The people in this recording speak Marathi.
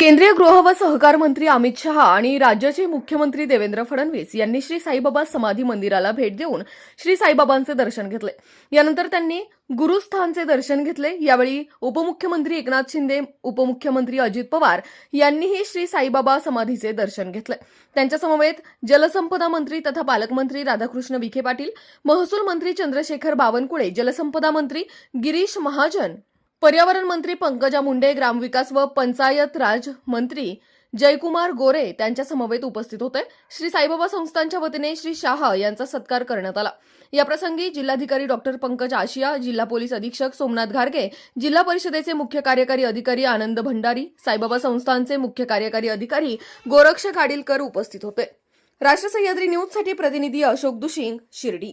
केंद्रीय गृह व सहकार मंत्री अमित शहा आणि राज्याचे मुख्यमंत्री देवेंद्र फडणवीस यांनी श्री साईबाबा समाधी मंदिराला भेट देऊन श्री साईबाबांचे दर्शन घेतले. यानंतर त्यांनी गुरुस्थानचे दर्शन घेतले. यावेळी उपमुख्यमंत्री एकनाथ शिंदे उपमुख्यमंत्री अजित पवार यांनीही श्री साईबाबा समाधीचे दर्शन घेतले. त्यांच्या समवेत जलसंपदा मंत्री तथा पालकमंत्री राधाकृष्ण विखे पाटील महसूल मंत्री चंद्रशेखर बावनकुळे जलसंपदा मंत्री गिरीश महाजन पर्यावरण मंत्री पंकजा मुंडे ग्रामविकास व पंचायत राज मंत्री जयकुमार गोरे त्यांच्या समवेत उपस्थित होते. श्री साईबाबा संस्थांच्या वतीने श्री शाह यांचा सत्कार करण्यात आला. याप्रसंगी जिल्हाधिकारी डॉक्टर पंकज आशिया जिल्हा पोलीस अधीक्षक सोमनाथ घारगे जिल्हा परिषदेचे मुख्य कार्यकारी अधिकारी आनंद भंडारी साईबाबा संस्थांचे मुख्य कार्यकारी अधिकारी गोरक्ष खाडीलकर उपस्थित होते. राष्ट्र सह्याद्री न्यूजसाठी प्रतिनिधी अशोक दुशिंग शिर्डी.